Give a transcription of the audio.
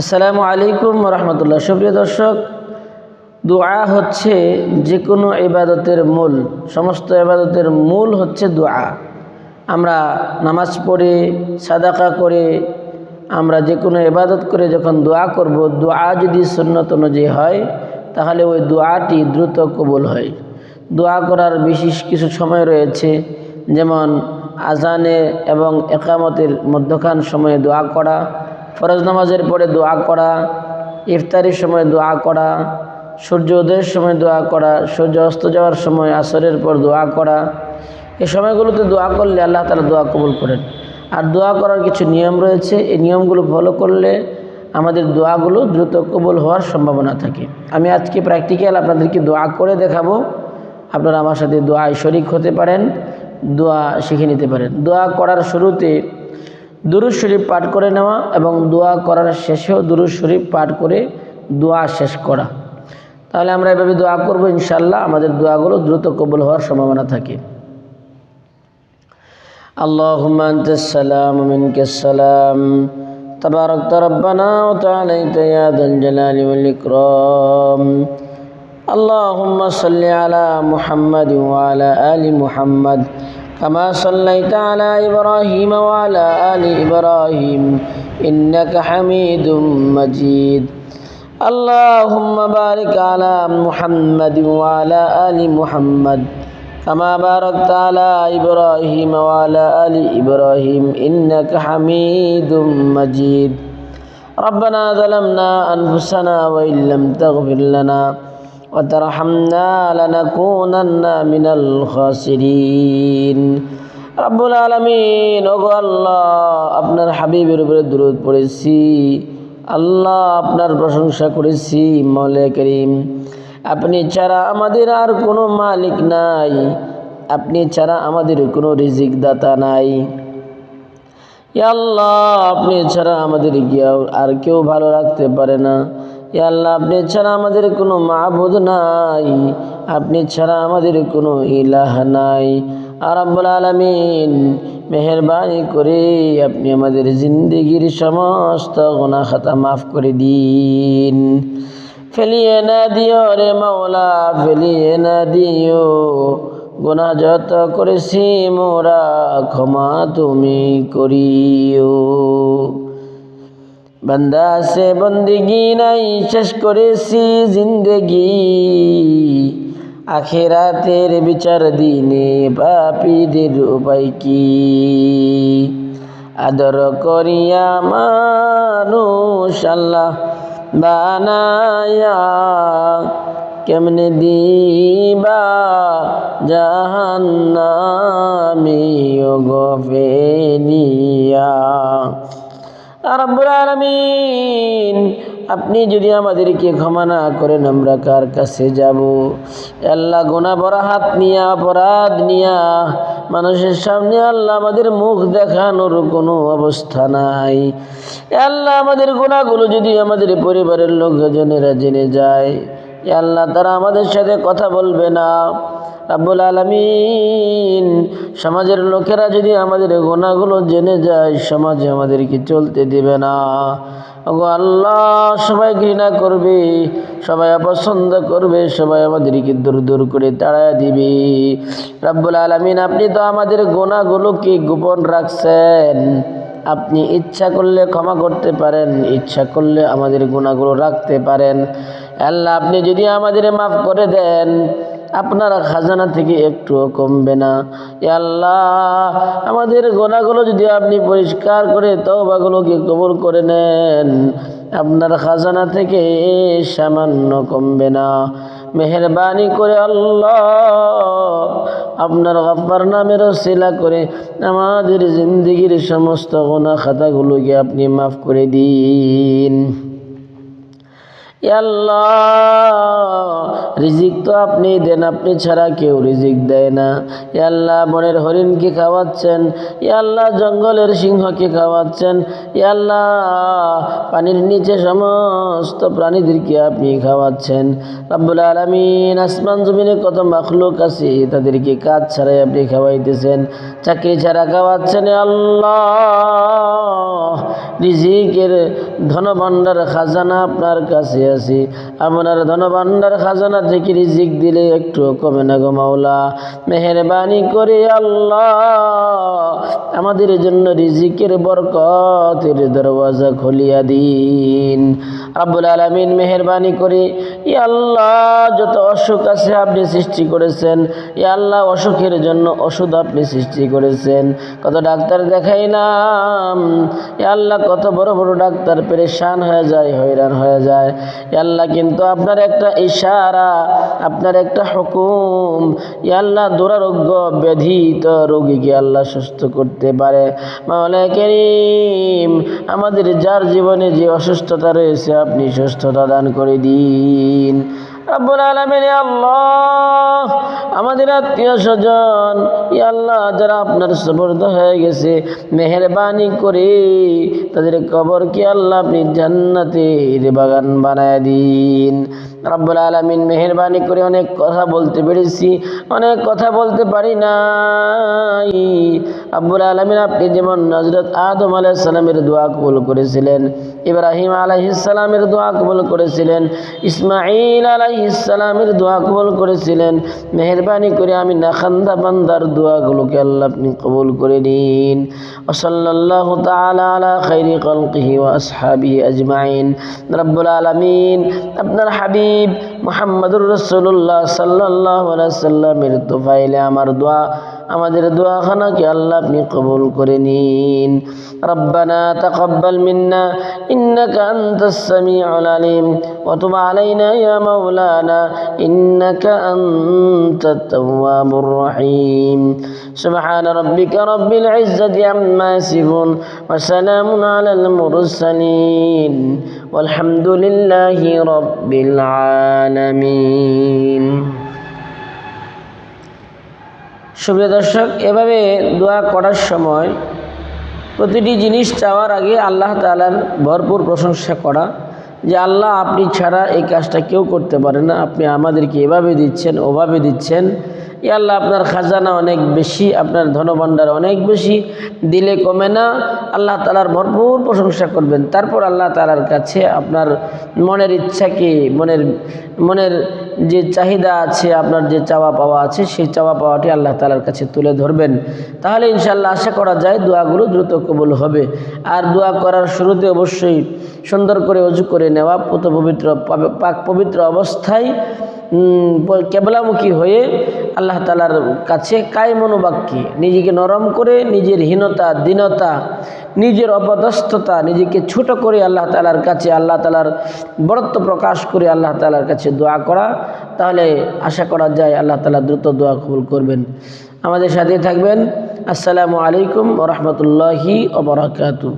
আসসালামু আলাইকুম রহমতুল্লাহ সুপ্রিয় দর্শক, দোয়া হচ্ছে যে কোনো ইবাদতের মূল, সমস্ত ইবাদতের মূল হচ্ছে দোয়া। আমরা নামাজ পড়ে, সাদাকা করে, আমরা যে কোনো ইবাদত করে যখন দোয়া করব, দোয়া যদি সুন্নত অনুযায়ী হয়, তাহলে ওই দোয়াটি দ্রুত কবুল হয়। দোয়া করার বিশেষ কিছু সময় রয়েছে, যেমন আজানে এবং একামতের মধ্যখান সময়ে দোয়া করা ফরজ নামাজের পরে দোয়া করা, ইফতারির সময় দোয়া করা, সূর্য উদয়ের সময় দোয়া করা, সূর্য অস্ত যাওয়ার সময় আসরের পর দোয়া করা এই সময়গুলোতে দোয়া করলে আল্লাহ তালা দোয়া কবুল করেন। আর দোয়া করার কিছু নিয়ম রয়েছে, এই নিয়মগুলো ফলো করলে আমাদের দোয়াগুলো দ্রুত কবুল হওয়ার সম্ভাবনা থাকে। আমি আজকে প্র্যাকটিক্যাল আপনাদেরকে দোয়া করে দেখাবো। আপনারা আমার সাথে দোয়ায় শরিক হতে পারেন, দোয়া শিখে নিতে পারেন। দোয়া করার শুরুতে দুরুজ শরীফ পাঠ করে নেওয়া এবং দোয়া করার শেষেও দুরুজ শরীফ পাঠ করে দোয়া শেষ করা তাহলে আমরা এভাবে দোয়া করব ইনশাল্লাহ আমাদের দোয়াগুলো দ্রুত কবুল হওয়ার সম্ভাবনা থাকে اللهم أنت السلام ومنك السلام تباركت ربنا وتعاليت يا ذا الجلال والإكرام اللهم صل على محمد وعلى آل محمد كما صليت على إبراهيم وعلى آل إبراهيم إنك حميد مجيد اللهم بارك على محمد وعلى آل محمد كما باركت على إبراهيم وعلى آل إبراهيم إنك حميد مجيد ربنا ظلمنا أنفسنا وإن لم تغفر لنا وترحمنا لنكونن من الخاسرين রব্বুল আলমিন ওগো আল্লাহ আপনার হাবিবের উপরে দূরত পড়েছি আল্লাহ আপনার প্রশংসা করেছি মৌলে করিম আপনি ছাড়া আমাদের আর কোনো মালিক নাই আপনি ছাড়া আমাদের কোনো রিজিক দাতা নাই আল্লাহ আপনি ছাড়া আমাদের কেউ আর কেউ ভালো রাখতে পারে না আল্লাহ, আপনি ছাড়া আমাদের কোনো মাহবুদ নাই, আপনি ছাড়া আমাদের কোনো ইলাহ নাই। আর আব্বুল আলমিন মেহরবানি করে আপনি আমাদের জিন্দগির সমস্ত গোনা খাতা মাফ করে দিন। ফেলিয়ে না দিও রে মাওলা, ফেলিয়ে না দিও। গোনা যত করেছি মোরা ক্ষমা তুমি করিও। বান্দা, সে বন্দিগি নাই, শেষ করেছি জিন্দগি। আখেরাতের বিচার দিনে পাপীদের উপায় কি আদর করিয়া মানুষ আল্লাহ বানায়া, কেমনে দিবা জাহান্নামি গফেলিয়া রব্বুল আলমিন, আপনি যদি আমাদেরকে ক্ষমা না করেন, আমরা কার কাছে যাব? আল্লাহ গোনা বড় হাত নিয়া, অপরাধ নিয়া, মানুষের সামনে আল্লাহ আমাদের মুখ দেখানোর কোনো অবস্থা নাই। আল্লাহ আমাদের গোনাগুলো যদি আমাদের পরিবারের লোকজনেরা জেনে যায় আল্লাহ তারা আমাদের সাথে কথা বলবে না। রাব্বুল আলমিন। সমাজের লোকেরা যদি আমাদের গোনাগুলো জেনে যায়, সমাজে আমাদেরকে চলতে দেবে না। ওগো আল্লাহ, সবাই ঘৃণা করবে, সবাই অপছন্দ করবে, সবাই আমাদেরকে দূর দূর করে তাড়ায় দিবে। রাব্বুল আলমিন, আপনি তো আমাদের গোনাগুলোকে গোপন রাখছেন। আপনি ইচ্ছা করলে ক্ষমা করতে পারেন, ইচ্ছা করলে আমাদের গুণাগুলো রাখতে পারেন। আল্লাহ, আপনি যদি আমাদের মাফ করে দেন আপনার খাজানা থেকে একটুও কমবে না। আল্লাহ, আমাদের গোনাগুলো যদি আপনি পরিষ্কার করে তবাগুলোকে কবর করে নেন, আপনার খাজানা থেকে সামান্য কমবে না। মেহরবানি করে আল্লাহ, আপনার গব্বার নামের শিলা করে আমাদের জিন্দগির সমস্ত গোনা খাতাগুলোকে আপনি মাফ করে দিন। রিজিক তো আপনি দেন, আপনি ছাড়া কেউ রিজিক দেয় না। আল্লাহ বনের হরিণকে খাওয়াচ্ছেন আল্লাহ জঙ্গলের সিংহকে খাওয়াচ্ছেন আল্লাহ পানির নিচে সমস্ত প্রাণীদেরকে আপনি খাওয়াচ্ছেন। রাব্বুল আলমিন আসমান জমিনে কত মাখলুক আছে, তাদেরকে কাজ ছাড়াই আপনি খাওয়াইতেছেন। চাকরি ছাড়া খাওয়াচ্ছেন আল্লাহ রিজিকের ধনভাণ্ডার খাজানা আপনার কাছে আছে। আপনার ধনভাণ্ডার খাজানা থেকে রিজিক দিলে একটু কমে না গো মাওলা। মেহরবানি করে আল্লাহ আমাদের জন্য রিজিকের বরকতের দরওয়াজা খুলিয়া দিন। আব্বুল আলমিন মেহরবানি করে। ই আল্লাহ, যত অসুখ আছে আপনি সৃষ্টি করেছেন। ই আল্লাহ, অসুখের জন্য ওষুধ আপনি সৃষ্টি করেছেন। কত ডাক্তার দেখাই নাম ই আল্লাহ, কত বড় বড় ডাক্তার পেরেশান হয়ে যায়, হয়রান হয়ে যায়। ই আল্লাহ, কিন্তু আপনার একটা ইশারা, আপনার একটা হুকুম। ই আল্লাহ, দুরারোগ্য ব্যাধিত রোগীকে আল্লাহ সুস্থ করতে পারে। করিম, আমাদের যার জীবনে যে অসুস্থতা রয়েছে আপনি সুস্থতা দান করে দিন। রব্বুল আলমিন আল্লাহ, আমাদের আত্মীয় স্বজন ই আল্লাহ, যারা আপনার সুবর্ধ হয়ে গেছে, মেহরবানি করে তাদের কবর কি আল্লাহ আপনি জান্নাতের বাগান বানায় দিন। রব্বুল আলমিন মেহরবানি করে অনেক কথা বলতে পেরেছি, অনেক কথা বলতে পারি নাই। রব্বুল আলমিন আপনি যেমন নজরত আদম আলাইসালামের দোয়া কবুল করেছিলেন, ইব্রাহিম আলাইসালামের দোয়া কবুল করেছিলেন ইসমাইল আলাইসালামের দোয়া কবুল করেছিলেন, মেহরবানি করে আমি নাখান্দা বান্দার দোয়াগুলোকে আল্লাহ আপনি কবুল করে নিন। ওসল্লাহ তালা আলা খৈরি কলকিহি ও আসহাবি আজমাইন। রব্বুল আলমিন আপনার হাবিব মোহাম্মদুর রসুল্লাহ সাল্লাহ সাল্লামের তোফাইলে আমার দোয়া আমাদের দোয়াখানাকে আল্লাহ আপনি কবুল করে নিন ربنا تقبل منا إنك أنت السميع العليم وتب علينا يا مولانا إنك أنت التواب الرحيم سبحان ربك رب العزة عما يصفون وسلام على المرسلين والحمد لله رب العالمين সুপ্রিয় দর্শক এভাবে দোয়া করার সময় প্রতিটি জিনিস চাওয়ার আগে আল্লাহ তালার ভরপুর প্রশংসা করা যে আল্লাহ আপনি ছাড়া এই কাজটা কেউ করতে পারে না আপনি আমাদেরকে এভাবে দিচ্ছেন ওভাবে দিচ্ছেন এ আল্লাহ আপনার খাজানা অনেক বেশি, আপনার ধনভাণ্ডার অনেক বেশি, দিলে কমে না, আল্লাহ তালার ভরপুর প্রশংসা করবেন। তারপর আল্লাহ তালার কাছে আপনার মনের ইচ্ছাকে, মনের মনের যে চাহিদা আছে, আপনার যে চাওয়া পাওয়া আছে, সেই চাওয়া পাওয়াটি আল্লাহ তালার কাছে তুলে ধরবেন। তাহলে ইনশাল্লাহ আশা করা যায় দোয়াগুলো দ্রুত কবুল হবে। আর দোয়া করার শুরুতে অবশ্যই সুন্দর করে অজু করে নেওয়া পুত পবিত্র পাক পবিত্র অবস্থায় কেবলামুখী হয়ে আল্লাহ তালার কাছে কায় মনোবাক্যে নিজেকে নরম করে, নিজের হীনতা, দীনতা, নিজের অপদস্থতা নিজেকে ছোট করে আল্লাহ তালার কাছে, আল্লাহ তালার বরত্ব প্রকাশ করে আল্লাহ তালার কাছে দোয়া করা, তাহলে আশা করা যায় আল্লাহ তালা দ্রুত দোয়া কবুল করবেন। আমাদের সাথে থাকবেন। আসসালামু আলাইকুম রহমতুল্লাহি ওবরাকাতু